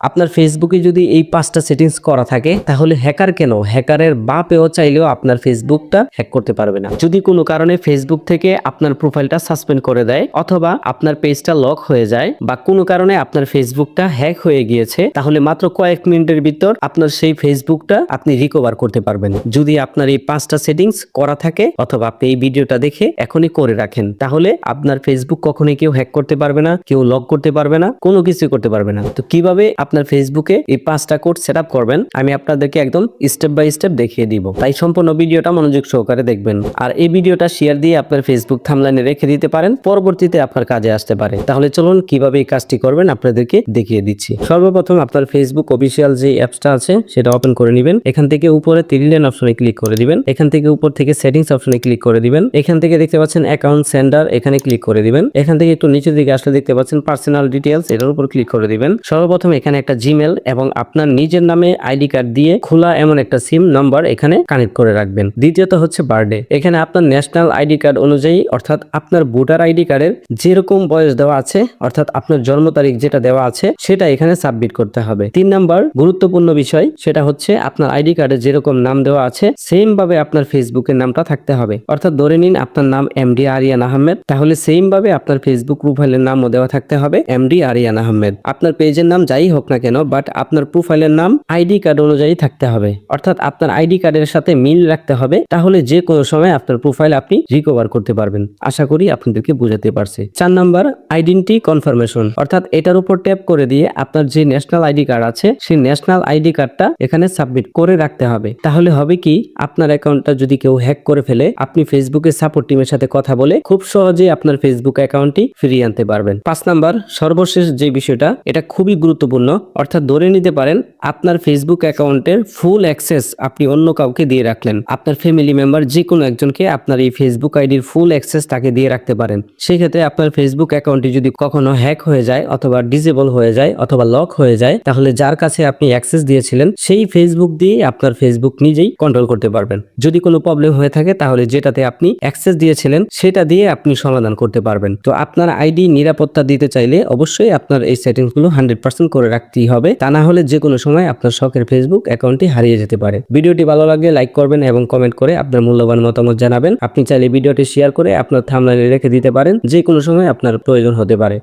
আপনার ফেসবুকে যদি এই পাঁচটা সেটিংস করা থাকে, তাহলে হ্যাকার কেন? হ্যাকারের বাপেও চাইলেও আপনার ফেসবুকটা হ্যাক করতে পারবে না। যদি কোনো কারণে ফেসবুক থেকে আপনার প্রোফাইলটা সাসপেন্ড করে দেয়, অথবা আপনার পেজটা লক হয়ে যায়, বা কোনো কারণে আপনার ফেসবুকটা হ্যাক হয়ে গিয়েছে, তাহলে মাত্র কয়েক মিনিটের ভিতর আপনার সেই ফেসবুকটা আপনি রিকভার করতে পারবেন। যদি আপনার এই পাঁচটা সেটিংস করা থাকে, অথবা আপনি এই ভিডিওটা দেখে এখনই করে রাখেন, তাহলে আপনার ফেসবুক কখনোই কেউ হ্যাক করতে পারবে না, কেউ লক করতে পারবে না, কোনো কিছু করতে পারবে না। তো কীভাবে আপনার ফেসবুকে এই পাঁচটা কোড সেট করবেন। আমি আপনাদেরকে একদম স্টেপ বাই স্টেপ দেখিয়ে দিব। তাই সম্পূর্ণ ভিডিওটা মনোযোগ সহকারে দেখবেন। আর এই ভিডিওটা শেয়ার দিয়ে আপনার ফেসবুক থামলাইনে রেখে দিতে পারেন। পরবর্তীতে আপনার কাজে আসতে পারে। তাহলে চলুন কীভাবে এই কাজটি করবেন আপনাদেরকে দেখিয়ে দিচ্ছি। সর্বপ্রথম আপনার ফেসবুক অফিসিয়াল যে অ্যাপসটা আছে, সেটা ওপেন করে নেবেন। এখান থেকে উপরে থ্রি লাইন অপশনে ক্লিক করে দিবেন। এখান থেকে উপর থেকে সেটিংস অপশনে ক্লিক করে দিবেন। এখান থেকে দেখতে পাচ্ছেন অ্যাকাউন্ট সেন্ডার এখানে ক্লিক করে দিবেন। এখান থেকে একটু নিচের দিকে আসলে দেখতে পাচ্ছেন পার্সোনাল ডিটেলস এটার উপর ক্লিক করে দিবেন। সর্বপ্রথম এখানে একটা জিমেল এবং আপনার নিজের নামে আইডি কার্ড দিয়ে খোলা এমন একটা সিম নাম্বার এখানে কানেক্ট করে রাখবেন। দ্বিতীয়ত হচ্ছে বার্থডে। এখানে আপনার ন্যাশনাল আইডি কার্ড অনুযায়ী অর্থাৎ আপনার ভোটার আইডি কার্ডের যেরকম বয়স দেওয়া আছে, অর্থাৎ আপনার জন্ম তারিখ যেটা দেওয়া আছে, সেটা এখানে সাবমিট করতে হবে। তিন নাম্বার গুরুত্বপূর্ণ বিষয়, সেটা হচ্ছে আপনার আইডি কার্ডে যেরকম নাম দেওয়া আছে সেম ভাবে আপনার ফেসবুকের নামটা থাকতে হবে। অর্থাৎ ধরে নিন আপনার নাম এমডি আরিয়ান আহমেদ, তাহলে সেম ভাবে আপনার ফেসবুক প্রোফাইলের নামও দেওয়া থাকতে হবে, এমডি আরিয়ান আহমেদ। আপনার পেজের নাম যাই হোক না কেন বাট আপনার প্রোফাইলের নাম আইডি কার্ড অনুযায়ী থাকতে হবে। অর্থাৎ আপনার আইডি কার্ডের সাথে মিল রাখতে হবে, তাহলে যে কোনো সময় আপনার প্রোফাইল আপনি রিকভার করতে পারবেন। আশা করি আপনাদেরকে বুঝাতে পারছি। চার নাম্বার আইডেন্টি কনফার্মেশন অর্থাৎ এটার উপর ট্যাপ করে দিয়ে আপনার যে ন্যাশনাল আইডি কার্ড আছে, সেই ন্যাশনাল আইডি কার্ডটা এখানে সাবমিট করে রাখতে হবে। তাহলে হবে কি, আপনার অ্যাকাউন্টটা যদি কেউ হ্যাক করে ফেলে, আপনি ফেসবুকের সাপোর্ট টিমের সাথে কথা বলে খুব সহজে আপনার ফেসবুক অ্যাকাউন্টটি ফিরিয়ে আনতে পারবেন। পাঁচ নাম্বার, সর্বশেষ যে বিষয়টা, এটা খুবই গুরুত্বপূর্ণ অর্থাৎ ধরে নিতে পারেন আপনার ফেসবুক অ্যাকাউন্টের ফুল অ্যাক্সেস আপনি অন্য কাউকে দিয়ে রাখলেন। আপনার ফ্যামিলি মেম্বার যে কোনো একজনকে আপনার এই ফেসবুক আইডির ফুল অ্যাক্সেস তাকে দিয়ে রাখতে পারেন। সেই ক্ষেত্রে আপনার ফেসবুক অ্যাকাউন্টটি যদি কখনো হ্যাক হয়ে যায় অথবা ডিজেবল হয়ে যায় অথবা লক হয়ে যায়, তাহলে যার কাছে আপনি অ্যাক্সেস দিয়েছিলেন, সেই ফেসবুক দিয়ে আপনার ফেসবুক নিজেই কন্ট্রোল করতে পারবেন। যদি কোনো প্রবলেম হয়ে থাকে, তাহলে যেটাতে আপনি অ্যাক্সেস দিয়েছিলেন, সেটা দিয়ে আপনি সমাধান করতে পারবেন। তো আপনার আইডি নিরাপত্তা দিতে চাইলে অবশ্যই আপনার এই সেটিংসগুলো হান্ড্রেড পার্সেন্ট করে রাখতেই হবে, তা না হলে যে কোনো সময় আপনার শখের ফেসবুক অ্যাকাউন্টটি হারিয়ে যেতে পারে। ভিডিওটি ভালো লাগলে লাইক করবেন এবং কমেন্ট করে আপনার মূল্যবান মতামত জানাবেন। আপনি চাইলে ভিডিওটি শেয়ার করে আপনার থামলাইনে রেখে দিতে পারেন যে কোনো সময় আপনার প্রয়োজন হতে পারে।